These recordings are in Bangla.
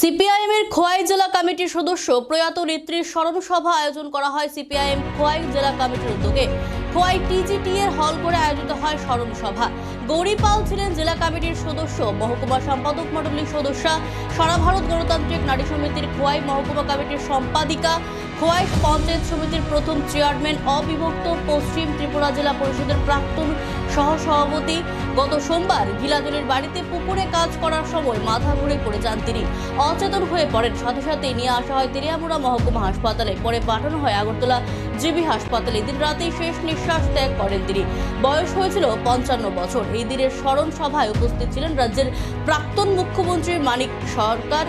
সিপিআইএম এর খোয়াই জেলা কমিটির সদস্য প্রয়াত নেত্রীর স্মরণ সভা আয়োজন করা হয় সিপিআইএম খোয়াই জেলা কমিটির উদ্যোগে। খোয়াই টিজিটি এর হল করে আয়োজিত হয় স্মরণ সভা। গৌরী পাল ছিলেন জেলা কমিটির সদস্য, মহকুমা সম্পাদক মণ্ডলীর সদস্যা, সারা ভারত গণতান্ত্রিক নারী সমিতির খোয়াই মহকুমা কমিটির সম্পাদিকা, খোয়াই পঞ্চায়েত সমিতির প্রথম চেয়ারম্যান, অবিভক্ত পশ্চিম ত্রিপুরা জেলা পরিষদের প্রাক্তন সহসভাপতি। গত সোমবার গিলাদুলির বাড়িতে পুকুরে কাজ করার সময় মাথা ঘুরে পড়ে যান তিনি। অচেতন হয়ে পড়েন, সাথে সাথে নিয়ে আসা হয় তেরিয়ামুড়া মহকুমা হাসপাতালে। পরে পাঠানো হয় আগরতলা জিবি হাসপাতালে দিন রাতেই শেষ নিঃশ্বাস ত্যাগ করেন তিনি। বয়স হয়েছিল পঞ্চান্ন বছর। এই দিনের স্মরণ সভায় উপস্থিত ছিলেন রাজ্যের প্রাক্তন মুখ্যমন্ত্রী মানিক সরকার।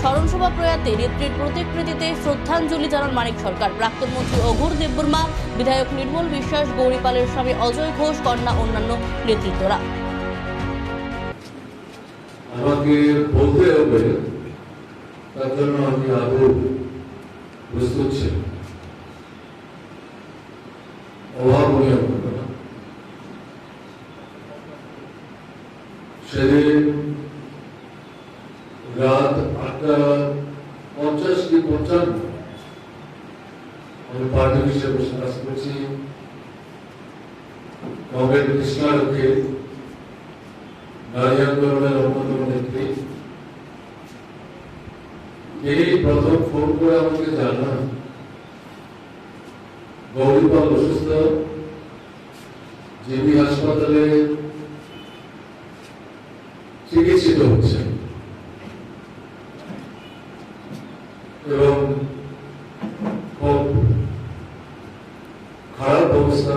স্মরণসভা প্রয়াতে নেত্রীর প্রতিকৃতিতে শ্রদ্ধাঞ্জলি জানান মানিক সরকার। প্রাক্তন মন্ত্রী অঘোর দেববর্মা, বিধায়ক নির্মল বিশ্বাস, গৌরীপালের স্বামী অজয় ঘোষ, কন্যা অন্যান্য নেতৃত্বরা। আমাকে বলতে হবে, তার জন্য আমি প্রস্তুত ছিল অভাবনীয় ঘটনা সেদিন রাত আটটা পঞ্চাশ কি পঞ্চান্ন আমি পার্টি হিসেবে বসে কাজ করছি কংগ্রেস কৃষ্ণারক্ষে নারী আন্দোলনের অন্যতম নেত্রী তিনি প্রথম ফোন করে আমাকে জানান গৌরীপাল অসুস্থ জিবি হাসপাতালে চিকিৎসিত হচ্ছে এবং খুব খারাপ অবস্থা।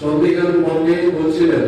সন্ধিকার মনে বলছিলেন